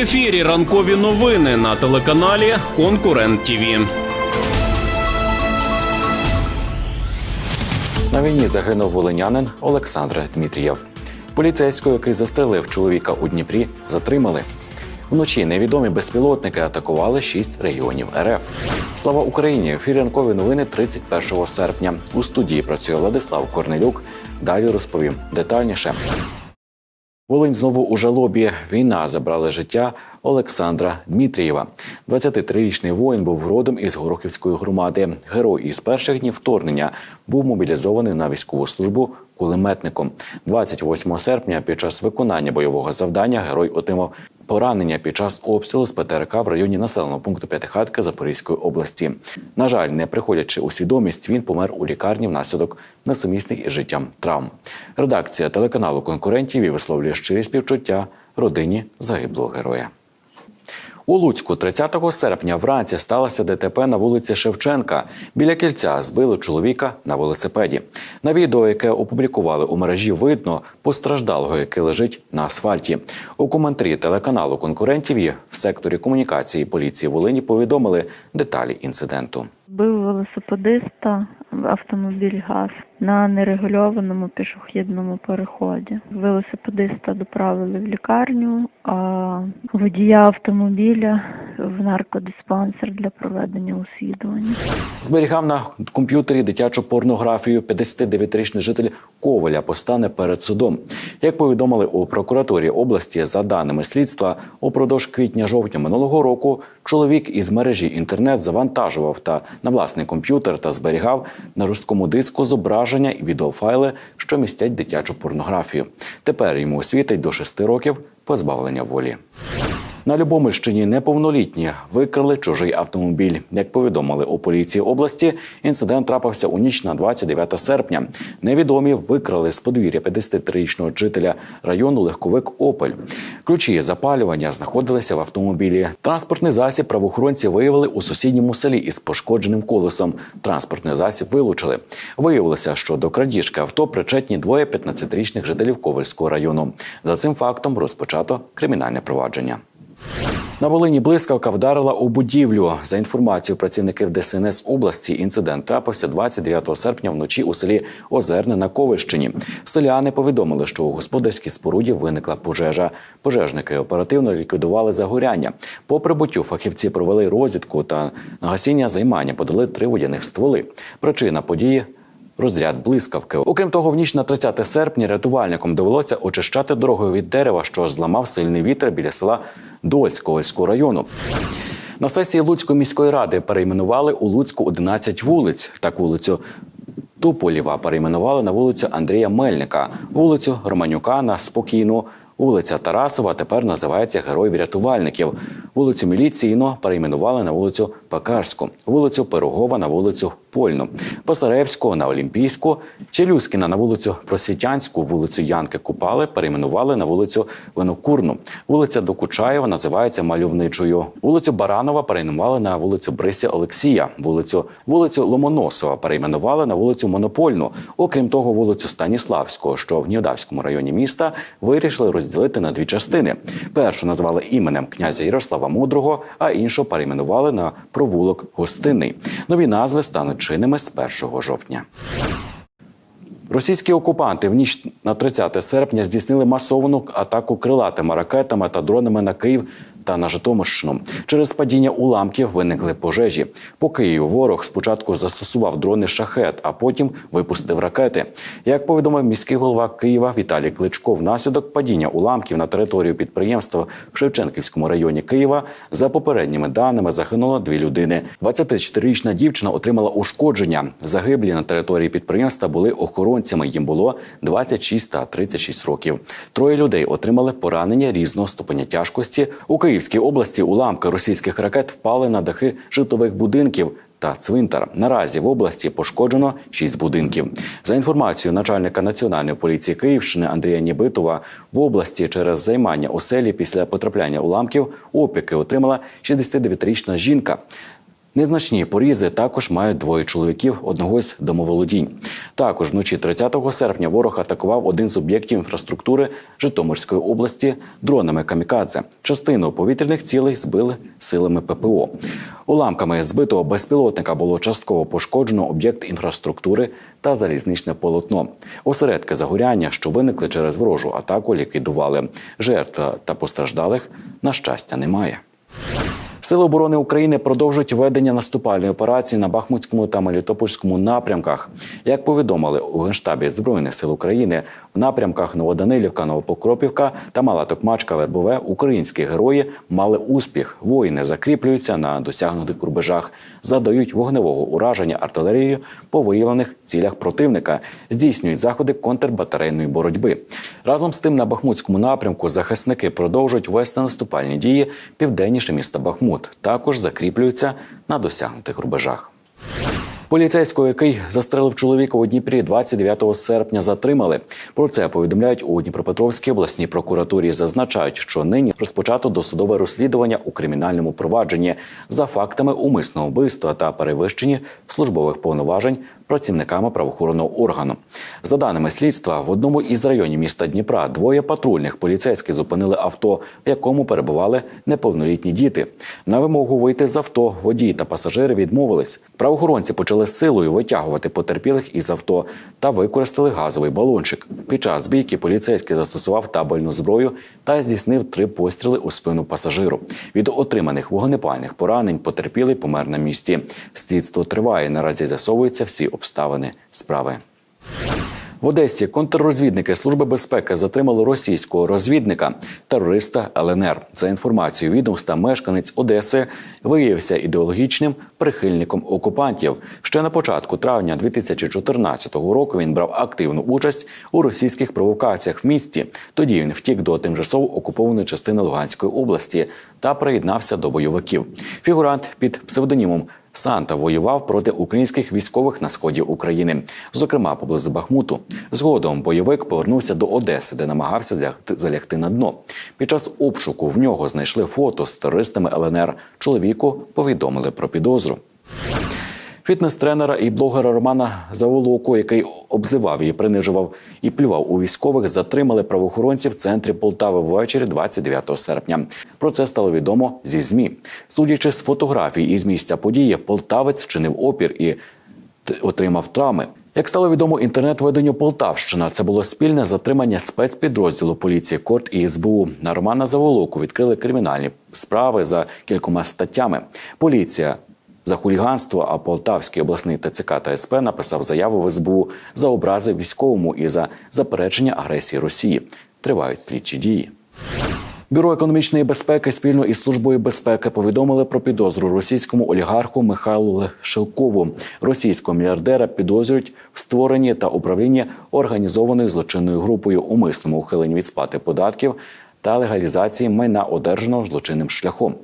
ефірі ранкові новини на телеканалі Конкурент ТІВІ. На війні загинув волинянин Олександр Дмитрієв. Поліцейського, який застрелив чоловіка у Дніпрі, затримали. Вночі невідомі безпілотники атакували шість регіонів РФ. Слава Україні! В ефірі ранкові новини 31 серпня. У студії працює Владислав Корнелюк. Далі розповім детальніше. Волинь знову у жалобі. Війна забрала життя Олександра Дмитрієва. 23-річний воїн був родом із Горохівської громади. Герой із перших днів вторгнення був мобілізований на військову службу кулеметником. 28 серпня під час виконання бойового завдання герой отримав поранення під час обстрілу з ПТРК в районі населеного пункту П'ятихатки Запорізької області. На жаль, не приходячи у свідомість, він помер у лікарні внаслідок несумісних із життям травм. Редакція телеканалу конкурентів і висловлює щирі співчуття родині загиблого героя. У Луцьку 30 серпня вранці сталося ДТП на вулиці Шевченка. Біля кільця збили чоловіка на велосипеді. На відео, яке опублікували у мережі, видно постраждалого, який лежить на асфальті. У коментарі телеканалу конкурентів в секторі комунікації поліції Волині повідомили деталі інциденту. Бив велосипедиста автомобіль ГАЗ на нерегульованому пішохідному переході. Велосипедиста доправили в лікарню, а водія автомобіля в наркодиспансер для проведення освідування. Зберігав на комп'ютері дитячу порнографію. 59-річний житель Коваля постане перед судом. Як повідомили у прокуратурі області, за даними слідства, упродовж квітня-жовтня минулого року чоловік із мережі інтернет завантажував та на власний комп'ютер та зберігав на жорсткому диску зображення і відеофайли, що містять дитячу порнографію. Тепер йому світить до 6 років позбавлення волі. На Любомельщині неповнолітні викрали чужий автомобіль. Як повідомили у поліції області, інцидент трапився у ніч на 29 серпня. Невідомі викрали з подвір'я 53-річного жителя району легковик Опель. Ключі запалювання знаходилися в автомобілі. Транспортний засіб правоохоронці виявили у сусідньому селі із пошкодженим колесом. Транспортний засіб вилучили. Виявилося, що до крадіжки авто причетні двоє 15-річних жителів Ковальського району. За цим фактом розпочато кримінальне провадження. На Волині блискавка вдарила у будівлю. За інформацією працівників ДСНС області, інцидент трапився 29 серпня вночі у селі Озерне на Ковищині. Селяни повідомили, що у господарській споруді виникла пожежа. Пожежники оперативно ліквідували загоряння. По прибуттю фахівці провели розвідку та на гасіння займання подали три водяних стволи. Причина події розряд блискавки. Окрім того, в ніч на 30 серпня рятувальникам довелося очищати дорогу від дерева, що зламав сильний вітер біля села Дольського Ольського району. На сесії Луцької міської ради перейменували у Луцьку 11 вулиць. Так вулицю Туполєва перейменували на вулицю Андрія Мельника, вулицю Романюка на спокійну. Вулиця Тарасова тепер називається Героїв рятувальників. Вулицю Міліційно перейменували на вулицю Пекарську, вулицю Пирогова на вулицю Польну, Писаревського на Олімпійську, Челюскіна на вулицю Просвітянську, вулицю Янки Купали перейменували на вулицю Винокурну. Вулиця Докучаєва називається Мальовничою. Вулицю Баранова перейменували на вулицю Брися Олексія. Вулицю вулицю Ломоносова перейменували на вулицю Монопольну. Окрім того, вулицю Станіславського, що в Нівдавському районі міста, вирішили розділити на дві частини. Першу назвали іменем князя Ярослава Мудрого, а іншу перейменували на провулок Гостинний. Нові назви стануть чинними з 1 жовтня. Російські окупанти в ніч на 30 серпня здійснили масовану атаку крилатими ракетами та дронами на Київ та на Житомирщину. Через падіння уламків виникли пожежі. По Києву ворог спочатку застосував дрони шахет, а потім випустив ракети. Як повідомив міський голова Києва Віталій Кличко, внаслідок падіння уламків на територію підприємства в Шевченківському районі Києва за попередніми даними загинуло дві людини. 24-річна дівчина отримала ушкодження. Загиблі на території підприємства були охоронцями. Їм було 26 та 36 років. Троє людей отримали поранення різного ступеня тяжкості. У Київській області уламки російських ракет впали на дахи житлових будинків. Та цвинтар наразі в області пошкоджено шість будинків. За інформацією начальника національної поліції Київщини Андрія Нібитова, в області через займання оселі після потрапляння уламків опіки отримала 69-річна жінка. Незначні порізи також мають двоє чоловіків одного з домоволодінь. Також вночі 30 серпня ворог атакував один з об'єктів інфраструктури Житомирської області дронами камікадзе. Частину повітряних цілей збили силами ППО. Уламками збитого безпілотника було частково пошкоджено об'єкт інфраструктури та залізничне полотно. Осередки загоряння, що виникли через ворожу атаку, ліквідували. Жертв та постраждалих на щастя немає. Сили оборони України продовжують ведення наступальної операції на Бахмутському та Мелітопольському напрямках. Як повідомили у генштабі збройних сил України, в напрямках Новоданилівка, Новопокропівка та Мала Токмачка Вербове українські герої мали успіх. Воїни закріплюються на досягнутих рубежах, задають вогневого ураження артилерією по виявлених цілях противника, здійснюють заходи контрбатарейної боротьби. Разом з тим на Бахмутському напрямку захисники продовжують вести наступальні дії південніше міста Бахмут. Також закріплюються на досягнутих рубежах. Поліцейського, який застрелив чоловіка у Дніпрі 29 серпня, затримали. Про це повідомляють у Дніпропетровській обласній прокуратурі. Зазначають, що нині розпочато досудове розслідування у кримінальному провадженні за фактами умисного вбивства та перевищення службових повноважень працівниками правоохоронного органу. За даними слідства, в одному із районів міста Дніпра двоє патрульних поліцейських зупинили авто, в якому перебували неповнолітні діти. На вимогу вийти з авто водій та пасажири відмовились. Правоохоронці почали силою витягувати потерпілих із авто та використали газовий балончик. Під час збійки поліцейський застосував табельну зброю та здійснив три постріли у спину пасажиру. Від отриманих вогнепальних поранень потерпілий помер на місці. Слідство триває. Наразі з'ясовуються всі обставини справи. В Одесі контррозвідники Служби безпеки затримали російського розвідника терориста ЛНР. За інформацією відомства, мешканець Одеси виявився ідеологічним прихильником окупантів. Ще на початку травня 2014 року він брав активну участь у російських провокаціях в місті. Тоді він втік до тимчасово окупованої частини Луганської області та приєднався до бойовиків. Фігурант під псевдонімом Санта воював проти українських військових на сході України, зокрема поблизу Бахмуту. Згодом бойовик повернувся до Одеси, де намагався залягти на дно. Під час обшуку в нього знайшли фото з терористами ЛНР. Чоловіку повідомили про підозру. Фітнес-тренера і блогера Романа Заволоку, який обзивав і принижував і плював у військових, затримали правоохоронці в центрі Полтави ввечері 29 серпня. Про це стало відомо зі змі. Судячи з фотографій із місця події, полтавець вчинив опір і отримав травми. Як стало відомо інтернет-виданню Полтавщина, це було спільне затримання спецпідрозділу поліції Корт і СБУ. На Романа Заволоку відкрили кримінальні справи за кількома статтями. Поліція за хуліганство, а Полтавський обласний ТЦК та СП написав заяву в СБУ за образи військовому і за заперечення агресії Росії. Тривають слідчі дії. Бюро економічної безпеки спільно із службою безпеки повідомили про підозру російському олігарху Михайлу Шелкову. Російського мільярдера підозрюють в створенні та управлінні організованою злочинною групою умисному ухиленні від сплати податків та легалізації майна одержаного злочинним шляхом.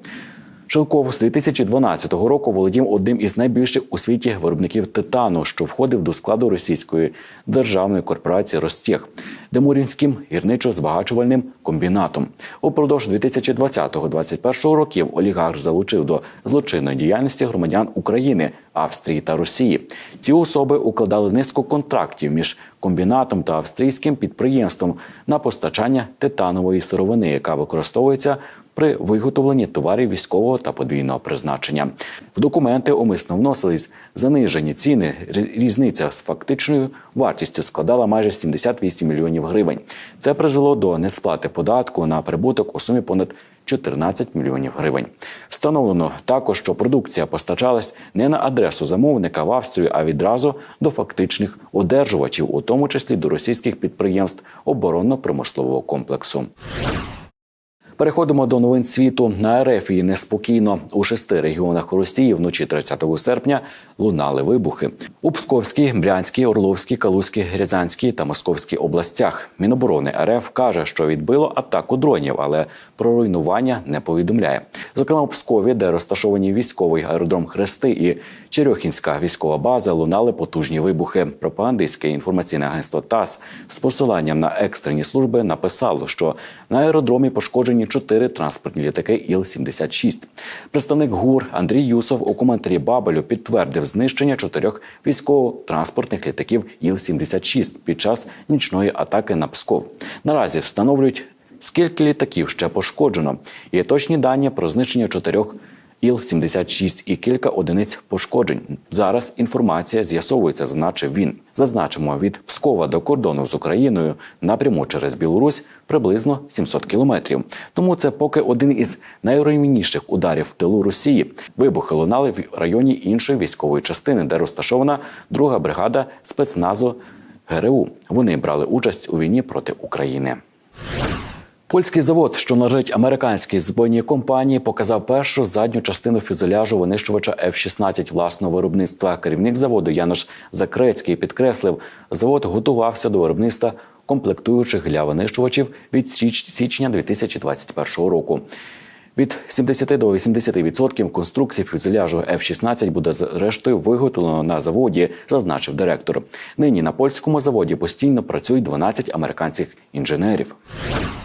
Шелков з 2012 року володів одним із найбільших у світі виробників титану, що входив до складу російської державної корпорації Ростех, Демурінським гірничо-збагачувальним комбінатом. Упродовж 2020-2021 років олігарх залучив до злочинної діяльності громадян України, Австрії та Росії. Ці особи укладали низку контрактів між комбінатом та австрійським підприємством на постачання титанової сировини, яка використовується при виготовленні товарів військового та подвійного призначення. В документи умисно вносились занижені ціни. Різниця з фактичною вартістю складала майже 78 мільйонів гривень. Це призвело до несплати податку на прибуток у сумі понад 14 мільйонів гривень. Встановлено також, що продукція постачалась не на адресу замовника в Австрію, а відразу до фактичних одержувачів, у тому числі до російських підприємств оборонно-промислового комплексу. Переходимо до новин світу. На Ерефії неспокійно у шести регіонах Росії вночі 30 серпня лунали вибухи у Псковській, Брянській, Орловській, Калузькій, Рязанській та Московській областях. Міноборони РФ каже, що відбило атаку дронів, але про руйнування не повідомляє. Зокрема, у Пскові, де розташовані військовий аеродром Хрести і Черьохінська військова база, лунали потужні вибухи. Пропагандистське інформаційне агентство ТАСС з посиланням на екстрені служби написало, що на аеродромі пошкоджені чотири транспортні літаки Іл-76. Представник ГУР Андрій Юсов у коментарі Бабелю підтвердив знищення чотирьох військово-транспортних літаків Іл-76 під час нічної атаки на Псков. Наразі встановлюють, скільки літаків ще пошкоджено. Є точні дані про знищення чотирьох Іл-76 і кілька одиниць пошкоджень. Зараз інформація з'ясовується, зазначив він. Зазначимо, від Пскова до кордону з Україною напряму через Білорусь приблизно 700 кілометрів. Тому це поки один із найруйнівніших ударів в тилу Росії. Вибухи лунали в районі іншої військової частини, де розташована друга бригада спецназу ГРУ. Вони брали участь у війні проти України. Польський завод, що належить американській збройній компанії, показав першу задню частину фюзеляжу винищувача F-16 власного виробництва. Керівник заводу Янош Закрецький підкреслив, завод готувався до виробництва комплектуючих для винищувачів від січ- січня 2021 року. Від 70 до 80% конструкцій фюзеляжу F-16 буде зрештою виготовлено на заводі, зазначив директор. Нині на польському заводі постійно працюють 12 американських інженерів.